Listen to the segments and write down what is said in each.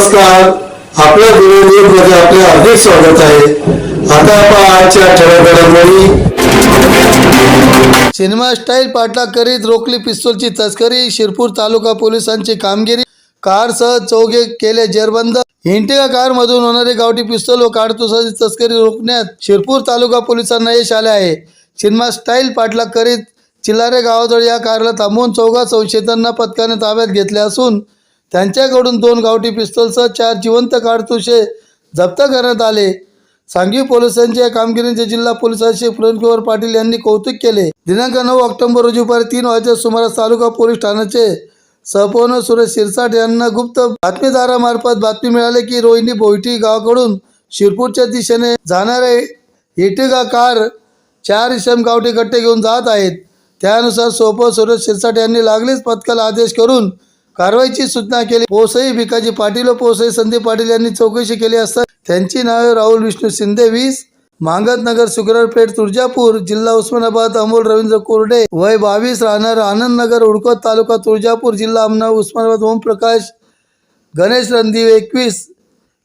नमस्कार. आपल्या गुरु मध्ये आपले हार्दिक स्वागत आहे. आता आपण आजच्या ठळक सिनेमा स्टाईल पाठलाग करीत रोखली पिस्तूलची तस्करी शिरपूर तालुका पोलिसांची कामगिरी कारसह चौघे केले जेरबंद. इंटिगा कारमधून होणारे गावठी पिस्तूल व काडतुसाची तस्करी रोखण्यात शिरपूर तालुका पोलिसांना यश आले आहे. सिनेमा स्टाईल पाठलाग करीत चिल्लारे गावाजवळ या कारला थांबवून चौघा संशयितांना पथकाने ताब्यात घेतले असून त्यांच्याकडून दोन गावठी पिस्तोलसह चार जिवंत काडतुसे जप्त करण्यात आले. सांगवी पोलिसांच्या या कामगिरीचे जिल्हा पोलीस अधीक्षक पाटील यांनी कौतुक केले. दिनांक नऊ ऑक्टोबर रोजी दुपारी तीन वाजच्या सुमारास तालुका पोलीस ठाण्याचे सहपोन सुरेश शिरसाट यांना गुप्त बातमीदारामार्फत बातमी मिळाली की रोहिणी बोईटी गावाकडून शिरपूरच्या दिशेने जाणारे इटिगा कार चार इसम गावठी गट्टे घेऊन जात आहेत. त्यानुसार सोपं सुरेश शिरसाट यांनी लागलीच पथकाला आदेश करून कारवाईची सूचना केली. पोसई भिकाजी पाटील व पोसई संदीप पाटील यांनी चौकशी केली असता त्यांची नावे राहुल विष्णू शिंदे वीस मांगतनगर सुगरपेठ तुळजापूर जिल्हा उस्मानाबाद अमोल रवींद्र कोरडे वय बावीस राहणार आनंदनगर उडकत तालुका तुळजापूर जिल्हा अमना उस्मानाबाद ओमप्रकाश गणेश रणदीव एकवीस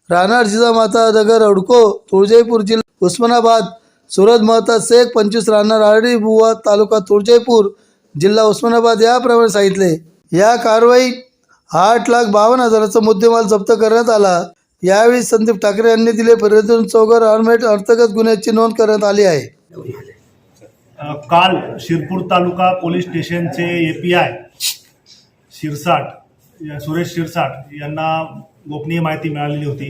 राहणार जिजामाता नगर अडको तुळजापूर जिल्हा उस्मानाबाद सुरज महता शेख पंचवीस राहणार आरडी बुवा तालुका तुळजापूर जिल्हा उस्मानाबाद याप्रमाणे सांगितले. या कारवाईत आठ लाख बावन्न हजाराचा मुद्देमाल जप्त करण्यात आला. यावेळी संदीप ठाकरे यांनी दिले पर्यटन चौगर आर्मेट अंतर्गत गुन्ह्याची नोंद करण्यात आली आहे. काल शिरपूर तालुका पोलीस स्टेशनचे ए पी आय शिरसाट या सुरेश शिरसाट यांना गोपनीय माहिती मिळालेली होती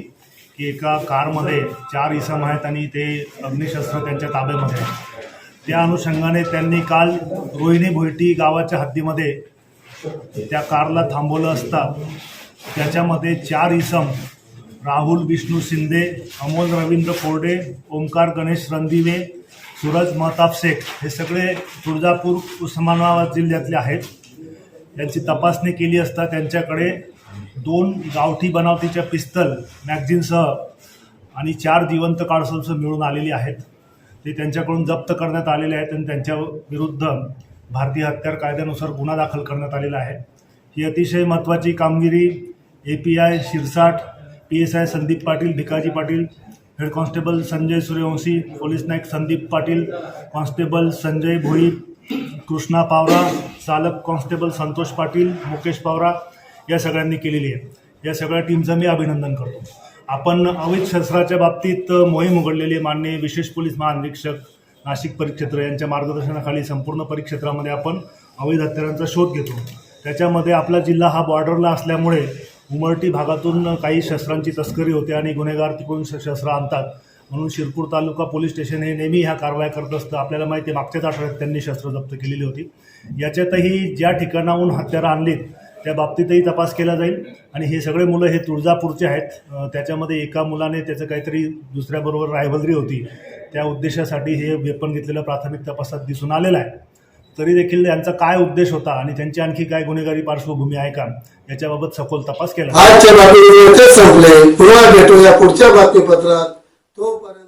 की एका कारमध्ये चार इसम आहेत आणि ते अग्निशस्त्र त्यांच्या ताब्यामध्ये आहे त्या अनुषंगाने त्यांनी काल रोहिणी भोयटी गावाच्या हद्दीमध्ये त्या कारला थांबवलं असता त्याच्यामध्ये चार इसम राहुल विष्णू शिंदे अमोल रवींद्र कोरडे ओमकार गणेश रणदिवे सूरज महताब शेख हे सगळे तुळजापूर उस्मानाबाद जिल्ह्यातले आहेत. त्यांची तपासणी केली असता त्यांच्याकडे दोन गावठी बनावटीच्या पिस्तल मॅगझिनसह आणि चार जिवंत काळसंस मिळून आलेली आहेत. ते त्यांच्याकडून जप्त करण्यात आलेले आहेत आणि त्यांच्या विरुद्ध भारतीय हत्यार कायद्यानुसार गुन्हा दाखल करण्यात आलेला आहे. ही अतिशय महत्त्वाची कामगिरी A P I Shirsat P S I Sandeep Patil Bhikaji Patil head constable Sanjay Suryavanshi police Naik Sandeep Patil constable Sanjay Bhoi Krishna Pawara चालक कॉन्स्टेबल संतोष पाटील मुकेश पावरा या सगळ्यांनी केलेली आहे. या सगळ्या टीमचं मी अभिनंदन करतो. आपण अवैध शस्त्राच्या बाबतीत मोहीम उघडलेली आहे माननीय विशेष पोलीस महानिरीक्षक नाशिक परिक्षेत्र यांच्या मार्गदर्शनाखाली संपूर्ण परिक्षेत्रामध्ये आपण अवैध हत्यारांचा शोध घेतो. त्याच्यामध्ये आपला जिल्हा हा बॉर्डरला असल्यामुळे उमरटी भागातून काही शस्त्रांची तस्करी होते आणि गुन्हेगार तिकडून श- शस्त्र आणतात. म्हणून शिरपूर तालुका पोलीस स्टेशन हे नेहमी ह्या कारवाया करत असतं. आपल्याला माहिती आहे मागच्याच आठवड्यात त्यांनी शस्त्र जप्त केलेली होती. याच्यातही ज्या ठिकाणाहून हत्यारं आणलीत त्या बाबतीतही तपास केला जाईल. आणि हे सगळे मुलं हे तुळजापूरचे आहेत. त्याच्यामध्ये एका मुलाने त्याचं काहीतरी दुसऱ्याबरोबर रायव्हलरी होती. त्या उद्देशासाठी हे वेपन घेतलेलं प्राथमिक तपासात दिसून आलेलं आहे. तरी देखील यांचा काय उद्देश होता आणि त्यांची आणखी काय गुन्हेगारी पार्श्वभूमी आहे का याच्याबाबत सखोल तपास केला. आजच्या बातमीपत्र संपले. पुन्हा भेटूया पुढच्या बातमीपत्रात. तोपर्यंत